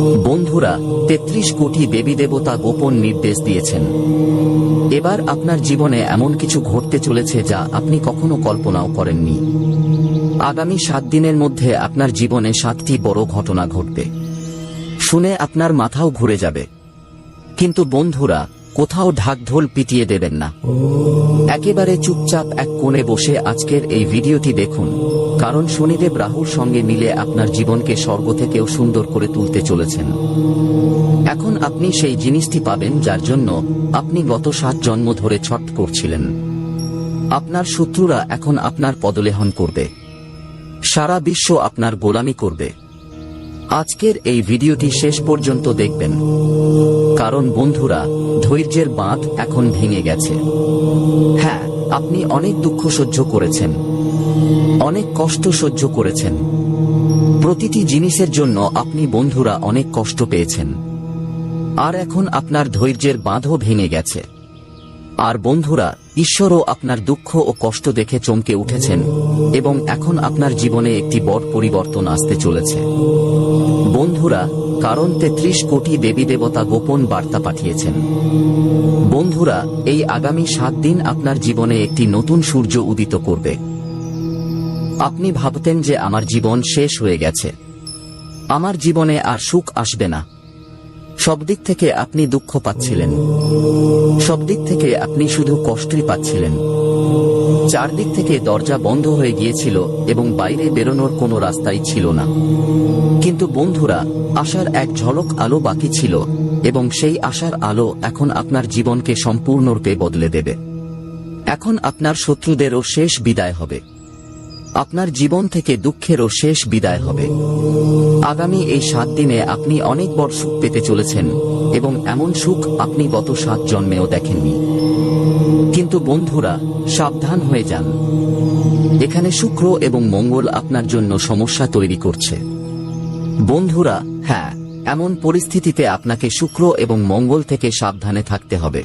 বন্ধুরা, তেত্রিশ কোটি দেবী দেবতা গোপন নির্দেশ দিয়েছেন। এবার আপনার জীবনে এমন কিছু ঘটতে চলেছে যা আপনি কখনো কল্পনাও করেননি। আগামী সাত দিনের মধ্যে আপনার জীবনে সাতটি বড় ঘটনা ঘটবে। শুনে আপনার মাথাও ঘুরে যাবে। কিন্তু বন্ধুরা কোথাও ঢাকঢোল পিটিয়ে দেবেন না। একেবারে চুপচাপ এক কোণে বসে আজকের এই ভিডিওটি দেখুন, কারণ শনিদেব রাহুর সঙ্গে মিলে আপনার জীবনকে স্বর্গ থেকেও সুন্দর করে তুলতে চলেছেন। এখন আপনি সেই জিনিসটি পাবেন যার জন্য আপনি গত সাত জন্ম ধরে ছট করছিলেন। আপনার শত্রুরা এখন আপনার পদলেহন করবে। সারা বিশ্ব আপনার গোলামি করবে। আজকের এই ভিডিওটি শেষ পর্যন্ত দেখবেন। কারণ বন্ধুরা, ধৈর্যের বাঁধ এখন ভেঙে গেছে। হ্যাঁ আপনি অনেক দুঃখ সহ্য করেছেন। অনেক কষ্ট সহ্য করেছেন। প্রতিটি জিনিসের জন্য আপনি বন্ধুরা অনেক কষ্ট পেয়েছেন। আর এখন আপনার ধৈর্যের বাঁধও ভেঙে গেছে। আর বন্ধুরা ঈশ্বরও আপনার দুঃখ ও কষ্ট দেখে চমকে উঠেছেন এবং এখন আপনার জীবনে একটি বড় পরিবর্তন আসতে চলেছে। বন্ধুরা, কারণ তেত্রিশ কোটি দেবী দেবতা গোপন বার্তা পাঠিয়েছেন। বন্ধুরা, এই আগামী সাত দিন আপনার জীবনে একটি নতুন সূর্য উদিত করবে। আপনি ভাবতেন যে আমার জীবন শেষ হয়ে গেছে। আমার জীবনে আর সুখ আসবে না। সব দিক থেকে আপনি দুঃখ পাচ্ছিলেন। সব দিক থেকে আপনি শুধু কষ্টই পাচ্ছিলেন। চারদিক থেকে দরজা বন্ধ হয়ে গিয়েছিল এবং বাইরে বেরোনোর কোনো রাস্তাই ছিল না। কিন্তু বন্ধুরা, আশার এক ঝলক আলো বাকি ছিল এবং সেই আশার আলো এখন আপনার জীবনকে সম্পূর্ণরূপে বদলে দেবে। এখন আপনার শত্রুদেরও শেষ বিদায় হবে। আপনার জীবন থেকে দুঃখেরও শেষ বিদায় হবে। আগামী এই সাত দিনে আপনি অনেক বড় সুখ পেতে চলেছেন এবং এমন সুখ আপনি গত সাত জন্মেও দেখেননি। কিন্তু বন্ধুরা, সাবধান হয়ে যান। এখানে শুক্র এবং মঙ্গল আপনার জন্য সমস্যা তৈরি করছে। বন্ধুরা হ্যাঁ এমন পরিস্থিতিতে আপনাকে শুক্র এবং মঙ্গল থেকে সাবধানে থাকতে হবে।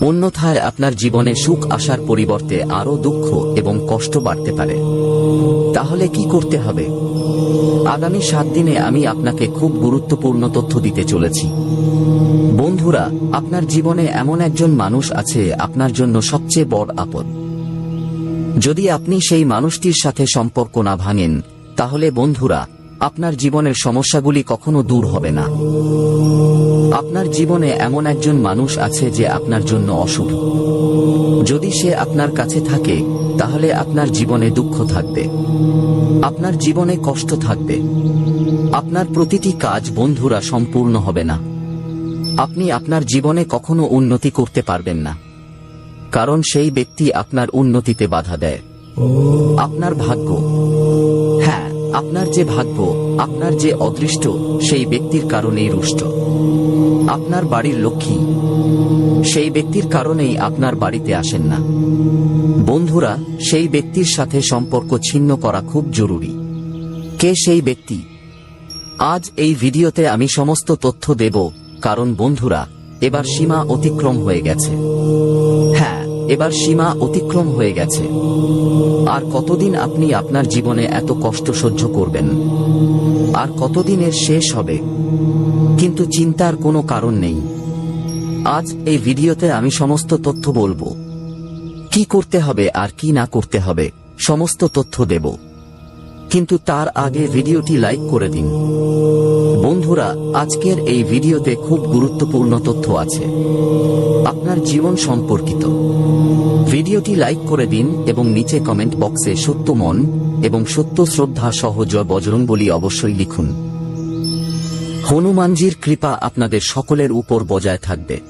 অন্যথায় আপনার জীবনে সুখ আসার পরিবর্তে আরও দুঃখ এবং কষ্ট বাড়তে পারে। তাহলে কি করতে হবে? আগামী সাত দিনে আমি আপনাকে খুব গুরুত্বপূর্ণ তথ্য দিতে চলেছি। বন্ধুরা, আপনার জীবনে এমন একজন মানুষ আছে আপনার জন্য সবচেয়ে বড় আপদ। যদি আপনি সেই মানুষটির সাথে সম্পর্ক না ভাঙেন, তাহলে বন্ধুরা, আপনার জীবনের সমস্যাগুলি কখনো দূর হবে না। আপনার জীবনে এমন একজন মানুষ আছে যে আপনার জন্য অশুভ। যদি সে আপনার কাছে থাকে, তাহলে আপনার জীবনে দুঃখ থাকবে। আপনার জীবনে কষ্ট থাকবে। আপনার প্রতিটি কাজ বন্ধুরা সম্পূর্ণ হবে না। আপনি আপনার জীবনে কখনো উন্নতি করতে পারবেন না। কারণ সেই ব্যক্তি আপনার উন্নতিতে বাধা দেয়। আপনার ভাগ্য। হ্যাঁ আপনার যে ভাগ্য, আপনার যে অদৃষ্ট, সেই ব্যক্তির কারণেই রুষ্ট। আপনার বাড়ির লক্ষ্মী। সেই ব্যক্তির কারণেই আপনার বাড়িতে আসেন না। বন্ধুরা, সেই ব্যক্তির সাথে সম্পর্ক ছিন্ন করা খুব জরুরি। কে সেই ব্যক্তি? আজ এই ভিডিওতে আমি সমস্ত তথ্য দেব, কারণ বন্ধুরা, এবার সীমা অতিক্রম হয়ে গেছে। হ্যাঁ এবার সীমা অতিক্রম হয়ে গেছে। আর কতদিন আপনি আপনার জীবনে এত কষ্ট সহ্য করবেন? আর কতদিনের শেষ হবে? কিন্তু চিন্তার কোনো কারণ নেই। আজ এই ভিডিওতে আমি সমস্ত তথ্য বলব। কি করতে হবে আর কি না করতে হবে, সমস্ত তথ্য দেব। কিন্তু তার আগে ভিডিওটি লাইক করে দিন। বন্ধুরা, আজকের এই ভিডিওতে খুব গুরুত্বপূর্ণ তথ্য আছে। আপনার জীবন সম্পর্কিত। ভিডিওটি লাইক করে দিন এবং নিচে কমেন্ট বক্সে সত্য মন এবং সত্য শ্রদ্ধা সহ জয় বজরং বলি অবশ্যই লিখুন। হনুমানজির কৃপা আপনাদের সকলের উপর বজায় থাকবে।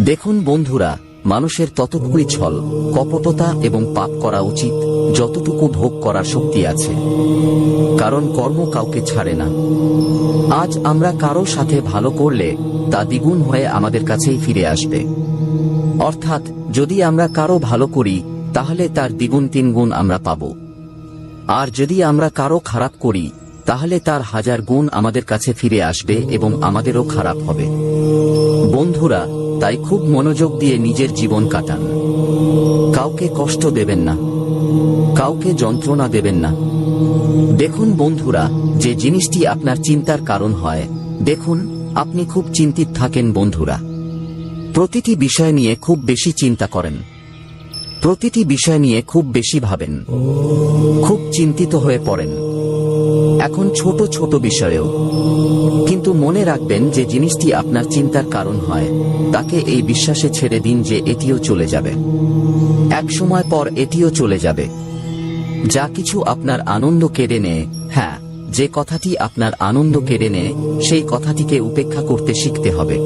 দেখুন বন্ধুরা, মানুষের ততটুকুই ছল, কপটতা এবং পাপ করা উচিত, যতটুকু ভোগ করার শক্তি আছে। কারণ কর্ম কাউকে ছাড়ে না। আজ আমরা কারও সাথে ভালো করলে তা দ্বিগুণ হয়ে আমাদের কাছেই ফিরে আসবে। অর্থাৎ, যদি আমরা কারও ভালো করি, তাহলে তার দ্বিগুণ তিনগুণ আমরা পাব। আর যদি আমরা কারও খারাপ করি তাহলে তার হাজার গুণ আমাদের কাছে ফিরে আসবে এবং আমাদেরও খারাপ হবে। বন্ধুরা, তাই খুব মনোযোগ দিয়ে নিজের জীবন কাটান। কাউকে কষ্ট দেবেন না। কাউকে যন্ত্রণা দেবেন না। দেখুন বন্ধুরা, যে জিনিসটি আপনার চিন্তার কারণ হয়, দেখুন, আপনি খুব চিন্তিত থাকেন বন্ধুরা। প্রতিটি বিষয় নিয়ে খুব বেশি চিন্তা করেন। প্রতিটি বিষয় নিয়ে খুব বেশি ভাবেন। খুব চিন্তিত হয়ে পড়েন। এখন ছোট ছোট বিষয়েও। কিন্তু মনে রাখবেন যে জিনিসটি আপনার চিন্তার কারণ হয়। তাকে এই বিশ্বাসে ছেড়ে দিন যে এটিও চলে যাবে। এক সময় পর এটিও চলে যাবে। যা কিছু আপনার আনন্দ কেড়ে নেয় হ্যাঁ যে কথাটি আপনার আনন্দ কেড়ে নেয়, সেই কথাটিকে উপেক্ষা করতে শিখতে হবে।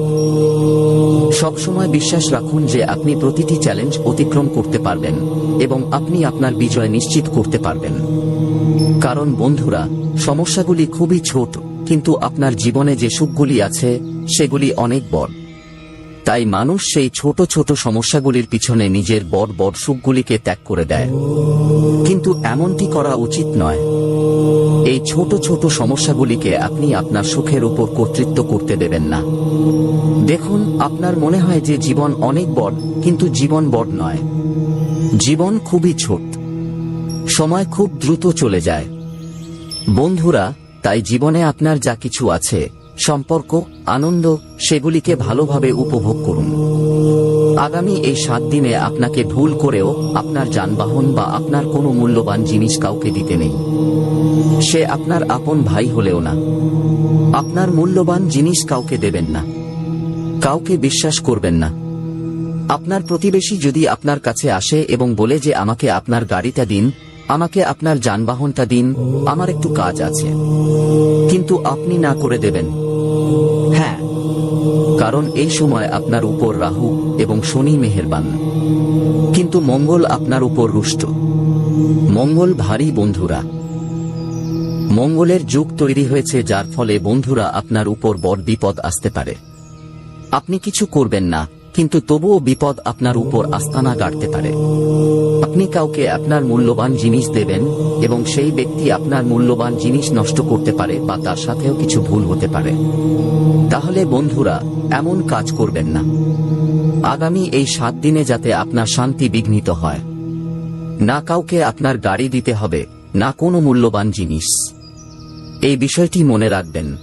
সবসময় বিশ্বাস রাখুন যে আপনি প্রতিটি চ্যালেঞ্জ অতিক্রম করতে পারবেন এবং আপনি আপনার বিজয় নিশ্চিত করতে পারবেন। কারণ বন্ধুরা সমস্যাগুলি খুবই ছোট, কিন্তু আপনার জীবনে যে সুখগুলি আছে, সেগুলি অনেক বড়। তাই মানুষ সেই ছোট ছোট সমস্যাগুলির পিছনে নিজের বড় বড় সুখগুলিকে ত্যাগ করে দেয়। কিন্তু এমনটি করা উচিত নয়। এই ছোট ছোট সমস্যাগুলিকে আপনি আপনার সুখের উপর কর্তৃত্ব করতে দেবেন না। দেখুন, আপনার মনে হয় যে জীবন অনেক বড়, কিন্তু জীবন বড় নয়। জীবন খুবই ছোট। সময় খুব দ্রুত চলে যায়। বন্ধুরা, তাই জীবনে আপনার যা কিছু আছে, সম্পর্ক, আনন্দ, সেগুলিকে ভালোভাবে উপভোগ করুন। আগামী এই সাত দিনে আপনাকে ভুল করেও আপনার যানবাহন বা আপনার কোনো মূল্যবান জিনিস কাউকে দিতে নেই। সে আপনার আপন ভাই হলেও না। আপনার মূল্যবান জিনিস কাউকে দেবেন না। কাউকে বিশ্বাস করবেন না। আপনার প্রতিবেশী যদি আপনার কাছে আসে এবং বলে যে, আমাকে আপনার গাড়িটা দিন আমাকে আপনার যানবাহনটা দিন, আমার একটু কাজ আছে। কিন্তু আপনি না করে দেবেন। হ্যাঁ কারণ এই সময় আপনার উপর রাহু এবং শনি মেহেরবান। কিন্তু মঙ্গল আপনার উপর রুষ্ট। মঙ্গল ভারী বন্ধুরা। মঙ্গলের যুগ তৈরি হয়েছে যার ফলে বন্ধুরা আপনার উপর বড় বিপদ আসতে পারে। আপনি কিছু করবেন না, কিন্তু তবুও বিপদ আপনার উপর আস্তানা গাড়তে পারে। আপনি কাউকে আপনার মূল্যবান জিনিস দেবেন, এবং সেই ব্যক্তি আপনার মূল্যবান জিনিস নষ্ট করতে পারে বা তার সাথেও কিছু ভুল হতে পারে। তাহলে বন্ধুরা, এমন কাজ করবেন না। আগামী এই সাত দিনে যাতে আপনার শান্তি বিঘ্নিত হয়। না কাউকে আপনার গাড়ি দিতে হবে, না কোনো মূল্যবান জিনিস। এই বিষয়টি মনে রাখবেন।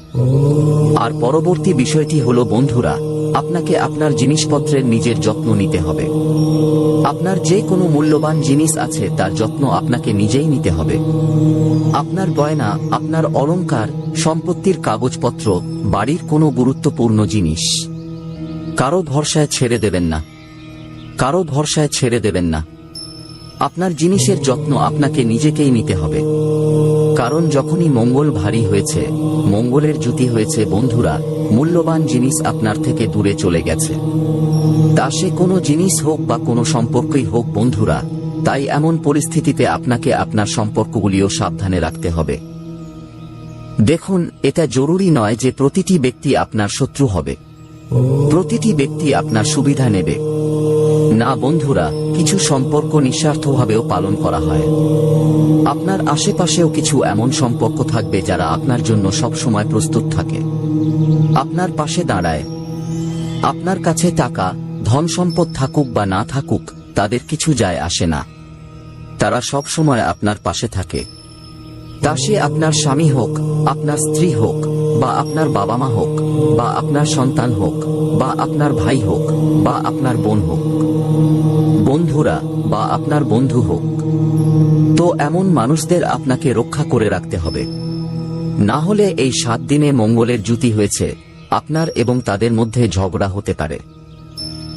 আর পরবর্তী বিষয়টি হলো, বন্ধুরা, আপনাকে আপনার জিনিসপত্রের নিজের যত্ন নিতে হবে। আপনার যে কোনো মূল্যবান জিনিস আছে, তার যত্ন আপনাকে নিজেই নিতে হবে। আপনার গয়না, আপনার অলংকার, সম্পত্তির কাগজপত্র, বাড়ির কোনো গুরুত্বপূর্ণ জিনিস। কারও ভরসায় ছেড়ে দেবেন না। কারও ভরসায় ছেড়ে দেবেন না। আপনার জিনিসের যত্ন আপনাকে নিজেকেই নিতে হবে। কারণ যখনই মঙ্গল ভারী হয়েছে, মঙ্গলের জুতি হয়েছে, বন্ধুরা, মূল্যবান জিনিস আপনার থেকে দূরে চলে গেছে। তা সে কোনো জিনিস হোক বা কোনো সম্পর্কই হোক, বন্ধুরা, তাই এমন পরিস্থিতিতে আপনাকে আপনার সম্পর্কগুলিও সাবধানে রাখতে হবে। দেখুন, এটা জরুরি নয় যে প্রতিটি ব্যক্তি আপনার শত্রু হবে। প্রতিটি ব্যক্তি আপনার সুবিধা নেবে। না, বন্ধুরা, কিছু সম্পর্ক নিঃস্বার্থভাবেও পালন করা হয়। আপনার আশেপাশেও কিছু এমন সম্পর্ক থাকবে যারা আপনার জন্য সব সময় প্রস্তুত থাকে। আপনার পাশে দাঁড়ায়। আপনার কাছে টাকা ধন সম্পদ থাকুক বা না থাকুক, তাদের কিছু যায় আসে না। তারা সব সময় আপনার পাশে থাকে। তা সে আপনার স্বামী হোক, আপনার স্ত্রী হোক, বা আপনার বাবা মা হোক, বা আপনার সন্তান হোক, বা আপনার ভাই হোক, বা আপনার বোন হোক। বন্ধুরা, বা আপনার বন্ধু হোক। তো এমন মানুষদের আপনাকে রক্ষা করে রাখতে হবে। না হলে এই সাত দিনে মঙ্গলের জুতি হয়েছে, আপনার এবং তাদের মধ্যে ঝগড়া হতে পারে।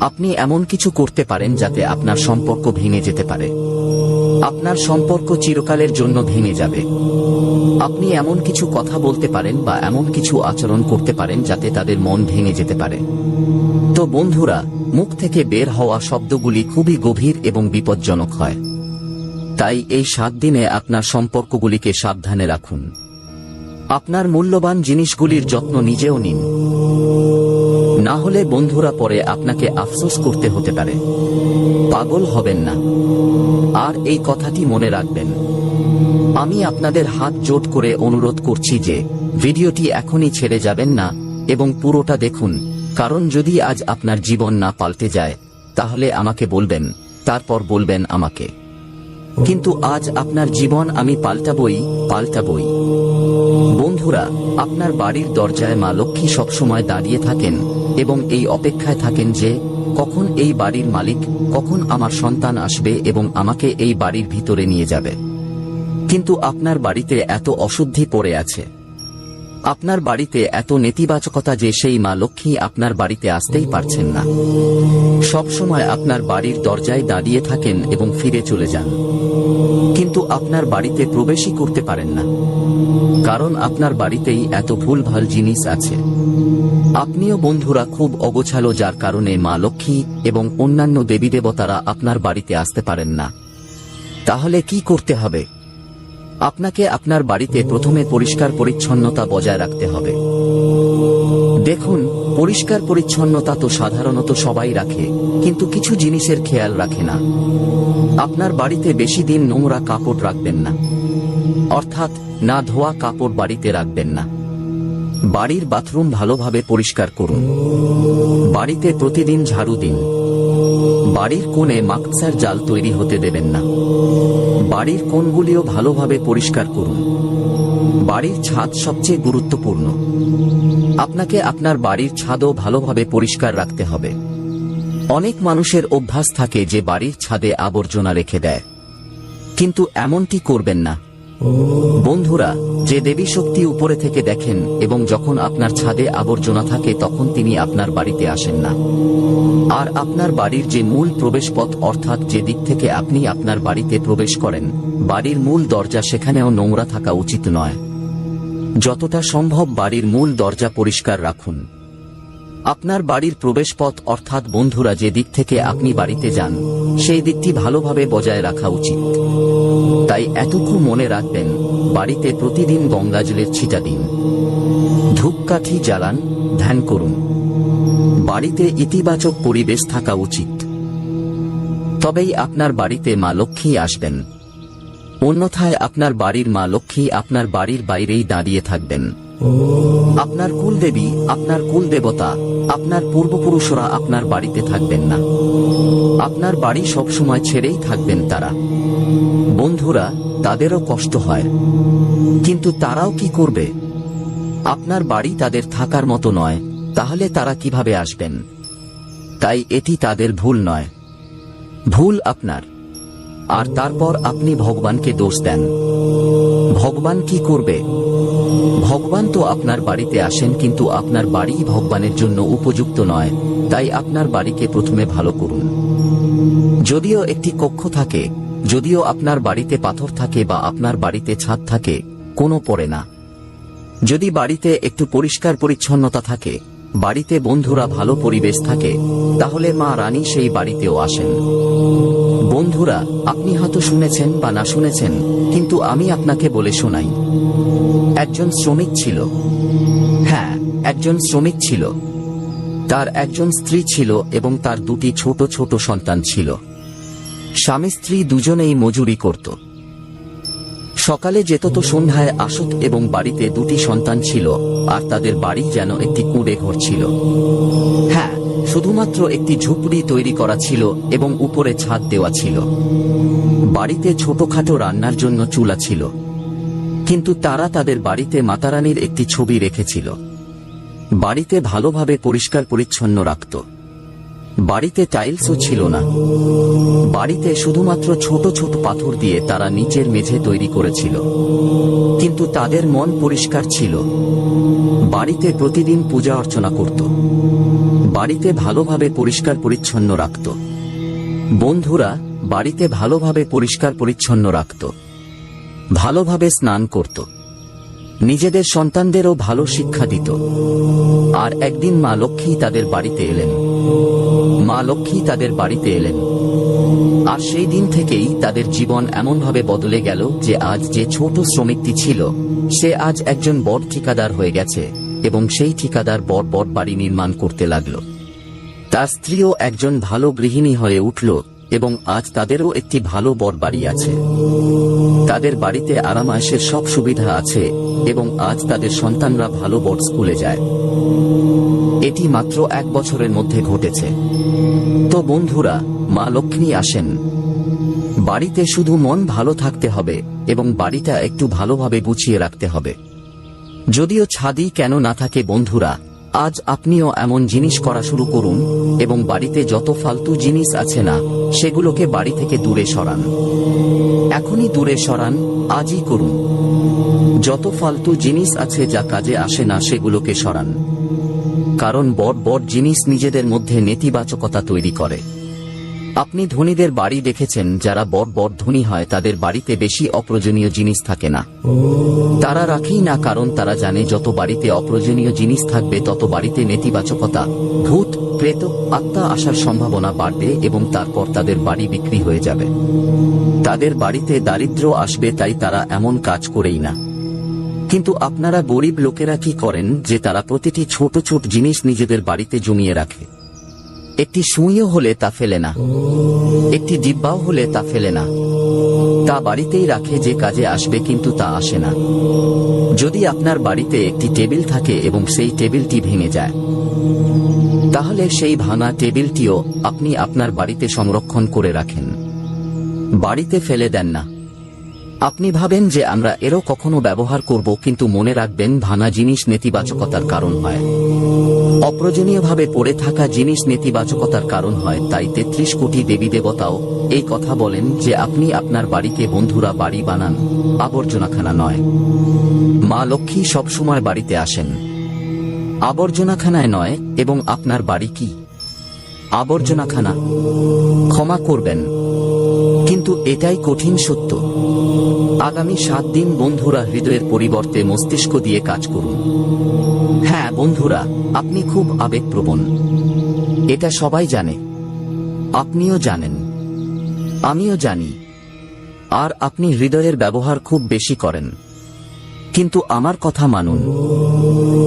আপনি এমন কিছু করতে পারেন যাতে আপনার সম্পর্ক ভেঙে যেতে পারে। আপনার সম্পর্ক চিরকালের জন্য ভেঙে যাবে। আপনি এমন কিছু কথা বলতে পারেন বা এমন কিছু আচরণ করতে পারেন যাতে তাদের মন ভেঙে যেতে পারে। তো বন্ধুরা, মুখ থেকে বের হওয়া শব্দগুলি খুবই গভীর এবং বিপজ্জনক হয়। তাই এই সাত দিনে আপনার সম্পর্কগুলিকে সাবধানে রাখুন। আপনার মূল্যবান জিনিসগুলির যত্ন নিজেও নিন। না হলে বন্ধুরা পরে আপনাকে আফসোস করতে হতে পারে। পাগল হবেন না। আর এই কথাটি মনে রাখবেন। আমি আপনাদের হাত জোট করে অনুরোধ করছি যে, ভিডিওটি এখনই ছেড়ে যাবেন না এবং পুরোটা দেখুন, কারণ যদি আজ আপনার জীবন না পাল্টে যায়, তাহলে আমাকে বলবেন, তারপর বলবেন আমাকে। কিন্তু আজ আপনার জীবন আমি পাল্টাবই পাল্টাবই। বন্ধুরা, আপনার বাড়ির দরজায় মা লক্ষ্মী সবসময় দাঁড়িয়ে থাকেন এবং এই অপেক্ষায় থাকেন যে, কখন এই বাড়ির মালিক, কখন আমার সন্তান আসবে এবং আমাকে এই বাড়ির ভিতরে নিয়ে যাবে। কিন্তু আপনার বাড়িতে এত অশুদ্ধি পড়ে আছে। আপনার বাড়িতে এত নেতিবাচকতা যে সেই মা লক্ষ্মী আপনার বাড়িতে আসতেই পারছেন না। সবসময় আপনার বাড়ির দরজায় দাঁড়িয়ে থাকেন এবং ফিরে চলে যান। কিন্তু আপনার বাড়িতে প্রবেশই করতে পারেন না। কারণ আপনার বাড়িতেই এত ভুলভাল জিনিস আছে। আপনিও বন্ধুরা খুব অগোছালো যার কারণে মা লক্ষ্মী এবং অন্যান্য দেবী দেবতারা আপনার বাড়িতে আসতে পারেন না। তাহলে কি করতে হবে? আপনাকে আপনার বাড়িতে প্রথমে পরিষ্কার পরিচ্ছন্নতা বজায় রাখতে হবে। দেখুন, পরিষ্কার পরিচ্ছন্নতা তো সাধারণত সবাই রাখে, কিন্তু কিছু জিনিসের খেয়াল রাখে না। আপনার বাড়িতে বেশি দিন নোংরা কাপড় রাখবেন না। অর্থাৎ, না ধোয়া কাপড় বাড়িতে রাখবেন না। বাড়ির বাথরুম ভালোভাবে পরিষ্কার করুন। বাড়িতে প্রতিদিন ঝাড়ু দিন। বাড়ির কোণে মাকসার জাল তৈরি হতে দেবেন না। বাড়ির কোণগুলিও ভালোভাবে পরিষ্কার করুন। বাড়ির ছাদ সবচেয়ে গুরুত্বপূর্ণ। আপনাকে আপনার বাড়ির ছাদও ভালোভাবে পরিষ্কার রাখতে হবে। অনেক মানুষের অভ্যাস থাকে যে বাড়ির ছাদে আবর্জনা রেখে দেয়। কিন্তু এমনটি করবেন না। বন্ধুরা, যে দেবী শক্তি উপরে থেকে দেখেন এবং যখন আপনার ছাদে আবর্জনা থাকে তখন তিনি আপনার বাড়িতে আসেন না। আর আপনার বাড়ির যে মূল প্রবেশপথ অর্থাৎ যে দিক থেকে আপনি আপনার বাড়িতে প্রবেশ করেন, বাড়ির মূল দরজা সেখানেও নোংরা থাকা উচিত নয়। যতটা সম্ভব বাড়ির মূল দরজা পরিষ্কার রাখুন। আপনার বাড়ির প্রবেশপথ অর্থাৎ বন্ধুরা যে দিক থেকে আপনি বাড়িতে যান, সেই দিকটি ভালোভাবে বজায় রাখা উচিত। তাই এতটুকু মনে রাখবেন, বাড়িতে প্রতিদিন গঙ্গাজলের ছিটা দিন। ধূপকাঠি জ্বালান, ধ্যান করুন। বাড়িতে ইতিবাচক পরিবেশ থাকা উচিত। তবেই আপনার বাড়িতে মা লক্ষ্মী আসবেন। অন্যথায় আপনার বাড়ির মা লক্ষ্মী আপনার বাড়ির বাইরেই দাঁড়িয়ে থাকবেন। আপনার কুলদেবী আপনার কুলদেবতা আপনার পূর্বপুরুষরা আপনার বাড়িতে থাকবেন না। আপনার বাড়ি সবসময় ছেড়েই থাকবেন তারা। বন্ধুরা, তাদেরও কষ্ট হয়। কিন্তু তারাও কি করবে? আপনার বাড়ি তাদের থাকার মতো নয়, তাহলে তারা কীভাবে আসবেন? তাই এটি তাদের ভুল নয়। ভুল আপনার। আর তারপর আপনি ভগবানকে দোষ দেন। ভগবান কি করবে? ভগবান তো আপনার বাড়িতে আসেন, কিন্তু আপনার বাড়ি ভগবানের জন্য উপযুক্ত নয়, তাই আপনার বাড়িকে প্রথমে ভালো করুন। যদিও একটি কক্ষ থাকে, যদিও আপনার বাড়িতে পাথর থাকে বা আপনার বাড়িতে ছাদ থাকে, কোনো পড়ে না। যদি বাড়িতে একটু পরিষ্কার পরিচ্ছন্নতা থাকে, বাড়িতে বন্ধুরা ভালো পরিবেশ থাকে, তাহলে মা রানী সেই বাড়িতেও আসেন। বন্ধুরা, আপনি হয়তো শুনেছেন বা না শুনেছেন, কিন্তু আমি আপনাকে বলে শোনাই। একজন শ্রমিক ছিল। হ্যাঁ একজন শ্রমিক ছিল। তার একজন স্ত্রী ছিল এবং তার দুটি ছোট ছোট সন্তান ছিল। স্বামী স্ত্রী দুজনেই মজুরি করত। সকালে যেত তো সন্ধ্যায় আসত এবং বাড়িতে দুটি সন্তান ছিল, আর তাদের বাড়ি যেন একটি কুঁড়ে ঘর ছিল। হ্যাঁ শুধুমাত্র একটি ঝুপড়ি তৈরি করা ছিল এবং উপরে ছাদ দেওয়া ছিল। বাড়িতে ছোটখাটো রান্নার জন্য চুলা ছিল। কিন্তু তারা তাদের বাড়িতে মাতারানির একটি ছবি রেখেছিল। বাড়িতে ভালোভাবে পরিষ্কার পরিচ্ছন্ন রাখত। বাড়িতে টাইলসও ছিল না। বাড়িতে শুধুমাত্র ছোট ছোট পাথর দিয়ে তারা নিচের মেঝে তৈরি করেছিল। কিন্তু তাদের মন পরিষ্কার ছিল। বাড়িতে প্রতিদিন পূজা অর্চনা করত। বাড়িতে ভালোভাবে পরিষ্কার পরিচ্ছন্ন রাখত। বন্ধুরা, বাড়িতে ভালোভাবে পরিষ্কার পরিচ্ছন্ন রাখত। ভালোভাবে স্নান করত। নিজেদের সন্তানদেরও ভালো শিক্ষা দিত। আর একদিন মা লক্ষ্মী তাদের বাড়িতে এলেন। মা লক্ষ্মী তাদের বাড়িতে এলেন। আর সেই দিন থেকেই তাদের জীবন এমনভাবে বদলে গেল যে আজ যে ছোট শ্রমিকটি ছিল, সে আজ একজন বড় ঠিকাদার হয়ে গেছে এবং সেই ঠিকাদার বড় বড় বাড়ি নির্মাণ করতে লাগল। তার স্ত্রীও একজন ভালো গৃহিণী হয়ে উঠল এবং আজ তাদেরও একটি ভালো বর বাড়ি আছে। তাদের বাড়িতে আরামায়েশের সব সুবিধা আছে এবং আজ তাদের সন্তানরা ভালো বড় স্কুলে যায়। এটি মাত্র এক বছরের মধ্যে ঘটেছে। তো বন্ধুরা, মা লক্ষ্মী আসেন। বাড়িতে শুধু মন ভালো থাকতে হবে এবং বাড়িটা একটু ভালোভাবে গুছিয়ে রাখতে হবে। যদিও ছাদি কেন না থাকে বন্ধুরা, আজ আপনিও এমন জিনিস করা শুরু করুন এবং বাড়িতে যত ফালতু জিনিস আছে না, সেগুলোকে বাড়ি থেকে দূরে সরান। এখনই দূরে সরান, আজই করুন। যত ফালতু জিনিস আছে যা কাজে আসে না, সেগুলোকে সরান। কারণ বড় বড় জিনিস নিজেদের মধ্যে নেতিবাচকতা তৈরি করে। আপনি ধনীদের বাড়ি দেখেছেন, যারা বড় বড় ধনী হয়, তাদের বাড়িতে বেশি অপ্রয়োজনীয় জিনিস থাকে না। তারা রাখেই না, কারণ তারা জানে যত বাড়িতে অপ্রয়োজনীয় জিনিস থাকবে, তত বাড়িতে নেতিবাচকতা, ভূত, প্রেত, আত্মা আসার সম্ভাবনা বাড়বে এবং তারপর তাদের বাড়ি বিক্রি হয়ে যাবে। তাদের বাড়িতে দারিদ্র্য আসবে, তাই তারা এমন কাজ করেই না। কিন্তু আপনারা গরিব লোকেরা কি করেন যে তারা প্রতিটি ছোট ছোট জিনিস নিজেদের বাড়িতে জমিয়ে রাখে? একটি সুইও হলে তা ফেলে না। একটি ডিব্বাও হলে তা ফেলে না। তা বাড়িতেই রাখে যে কাজে আসবে কিন্তু তা আসে না। যদি আপনার বাড়িতে একটি টেবিল থাকে এবং সেই টেবিলটি ভেঙে যায়, তাহলে সেই ভাঙা টেবিলটিও আপনি আপনার বাড়িতে সংরক্ষণ করে রাখেন। বাড়িতে ফেলে দেন না। আপনি ভাবেন যে আমরা এরও কখনো ব্যবহার করব, কিন্তু মনে রাখবেন ভাঙা জিনিস নেতিবাচকতার কারণ হয়। অপ্রয়োজনীয়ভাবে পড়ে থাকা জিনিস নেতিবাচকতার কারণ হয়, তাই তেত্রিশ কোটি দেবী দেবতাও এই কথা বলেন যে আপনি আপনার বাড়িকে বন্ধুরা বাড়ি বানান, আবর্জনাখানা নয়। মা লক্ষ্মী সবসময় বাড়িতে আসেন। আবর্জনাখানায় নয়, এবং আপনার বাড়ি কি? আবর্জনাখানা। ক্ষমা করবেন। কিন্তু এটাই কঠিন সত্য। আগামী সাত দিন বন্ধুরা হৃদয়ের পরিবর্তে মস্তিষ্ক দিয়ে কাজ করুন। হ্যাঁ বন্ধুরা, আপনি খুব আবেগপ্রবণ। এটা সবাই জানে। আপনিও জানেন। আমিও জানি। আর আপনি হৃদয়ের ব্যবহার খুব বেশি করেন। কিন্তু আমার কথা মানুন।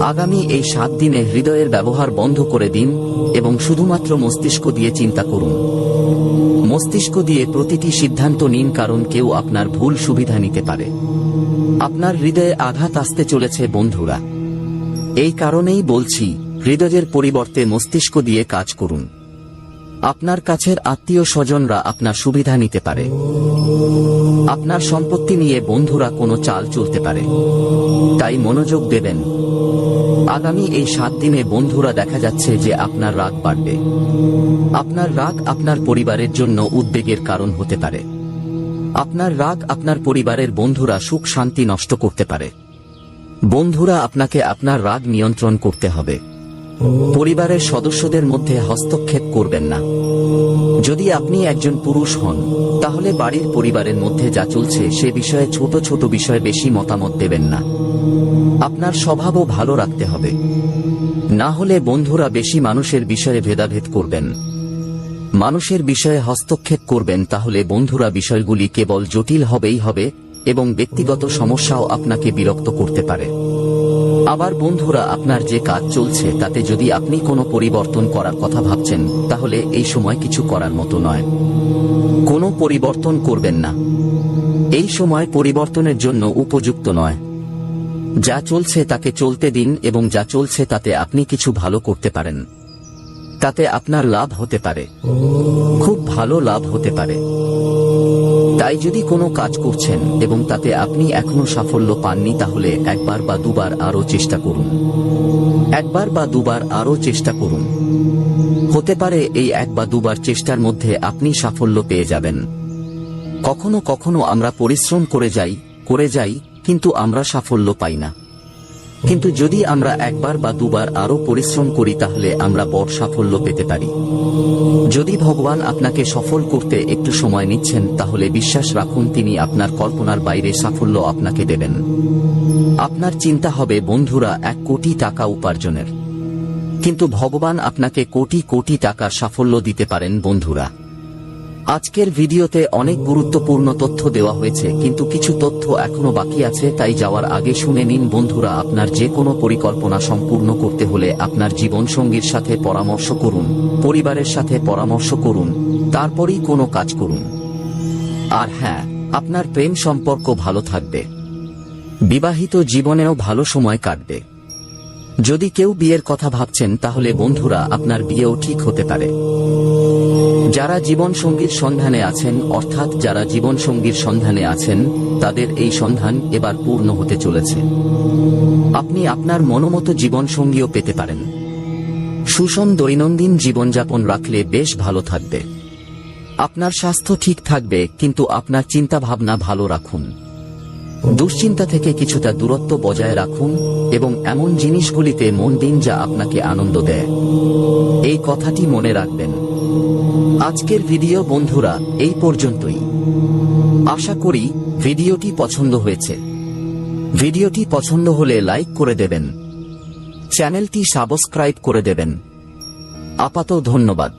আগামী এই সাত দিনে হৃদয়ের ব্যবহার বন্ধ করে দিন এবং শুধুমাত্র মস্তিষ্ক দিয়ে চিন্তা করুন। মস্তিষ্ক দিয়ে প্রতিটি সিদ্ধান্ত নিন কারণ কেউ আপনার ভুল সুবিধা নিতে পারে। আপনার হৃদয়ে আঘাত আসতে চলেছে, বন্ধুরা। এই কারণেই বলছি, হৃদয়ের পরিবর্তে মস্তিষ্ক দিয়ে কাজ করুন। আপনার কাছের আত্মীয় স্বজনরা আপনার সুবিধা নিতে পারে। আপনার সম্পত্তি নিয়ে বন্ধুরা কোনো চাল চলতে পারে। তাই মনোযোগ দেবেন। আগামী এই সাত দিনে বন্ধুরা দেখা যাচ্ছে যে আপনার রাগ বাড়বে। আপনার রাগ আপনার পরিবারের জন্য উদ্বেগের কারণ হতে পারে। আপনার রাগ আপনার পরিবারের বন্ধুরা সুখ শান্তি নষ্ট করতে পারে। বন্ধুরা আপনাকে আপনার রাগ নিয়ন্ত্রণ করতে হবে। পরিবারের সদস্যদের মধ্যে হস্তক্ষেপ করবেন না। যদি আপনি একজন পুরুষ হন, তাহলে বাড়ির পরিবারের মধ্যে যা চলছে সে বিষয়ে ছোট ছোট বিষয়ে বেশি মতামত দেবেন না। আপনার স্বভাবও ভালো রাখতে হবে। না হলে বন্ধুরা বেশি মানুষের বিষয়ে ভেদাভেদ করবেন। মানুষের বিষয়ে হস্তক্ষেপ করবেন তাহলে বন্ধুরা বিষয়গুলি কেবল জটিল হবেই হবে এবং ব্যক্তিগত সমস্যাও আপনাকে বিরক্ত করতে পারে। আবার বন্ধুরা, আপনার যে কাজ চলছে, তাতে যদি আপনি কোনো পরিবর্তন করার কথা ভাবছেন, তাহলে এই সময় কিছু করার মতো নয়। কোনো পরিবর্তন করবেন না। এই সময় পরিবর্তনের জন্য উপযুক্ত নয়। যা চলছে তাকে চলতে দিন এবং যা চলছে তাতে আপনি কিছু ভালো করতে পারেন। তাতে আপনার লাভ হতে পারে। খুব ভালো লাভ হতে পারে। তাই যদি কোনো কাজ করছেন এবং তাতে আপনি এখনও সাফল্য পাননি, তাহলে একবার বা দুবার আরও চেষ্টা করুন। একবার বা দুবার আরও চেষ্টা করুন। হতে পারে এই এক বা দুবার চেষ্টার মধ্যে আপনি সাফল্য পেয়ে যাবেন। কখনো কখনো আমরা পরিশ্রম করে যাই করে যাই, কিন্তু আমরা সাফল্য পাই না। কিন্তু যদি আমরা একবার বা দুবার আরও পরিশ্রম করি, তাহলে আমরা বড় সাফল্য পেতে পারি। যদি ভগবান আপনাকে সফল করতে একটু সময় নিচ্ছেন, তাহলে বিশ্বাস রাখুন তিনি আপনার কল্পনার বাইরে সাফল্য আপনাকে দেবেন। আপনার চিন্তা হবে, বন্ধুরা, এক কোটি টাকা উপার্জনের। কিন্তু ভগবান আপনাকে কোটি কোটি টাকার সাফল্য দিতে পারেন, বন্ধুরা। আজকের ভিডিওতে অনেক গুরুত্বপূর্ণ তথ্য দেওয়া হয়েছে, কিন্তু কিছু তথ্য এখনও বাকি আছে, তাই যাওয়ার আগে শুনে নিন বন্ধুরা, আপনার যে কোনো পরিকল্পনা সম্পূর্ণ করতে হলে আপনার জীবনসঙ্গীর সাথে পরামর্শ করুন, পরিবারের সাথে পরামর্শ করুন, তারপরেই কোনো কাজ করুন। আর হ্যাঁ আপনার প্রেম সম্পর্ক ভালো থাকবে। বিবাহিত জীবনেও ভালো সময় কাটবে। যদি কেউ বিয়ের কথা ভাবছেন, তাহলে বন্ধুরা, আপনার বিয়েও ঠিক হতে পারে। যারা জীবন সঙ্গীর সন্ধানে আছেন, অর্থাৎ যারা জীবন সঙ্গীর সন্ধানে আছেন, তাদের এই সন্ধান এবার পূর্ণ হতে চলেছে। আপনি আপনার মনোমতো জীবন সঙ্গীও পেতে পারেন। সুষম দৈনন্দিন জীবনযাপন রাখলে বেশ ভালো থাকবে। আপনার স্বাস্থ্য ঠিক থাকবে, কিন্তু আপনার চিন্তা ভাবনা ভালো রাখুন। দুশ্চিন্তা থেকে কিছুটা দূরত্ব বজায় রাখুন এবং এমন জিনিসগুলিতে মন দিন যা আপনাকে আনন্দ দেয়। এই কথাটি মনে রাখবেন। আজকের ভিডিও বন্ধুরা, এই পর্যন্তই। আশা করি ভিডিওটি পছন্দ হয়েছে। ভিডিওটি পছন্দ হলে লাইক করে দেবেন। চ্যানেলটি সাবস্ক্রাইব করে দেবেন। আপাত ধন্যবাদ।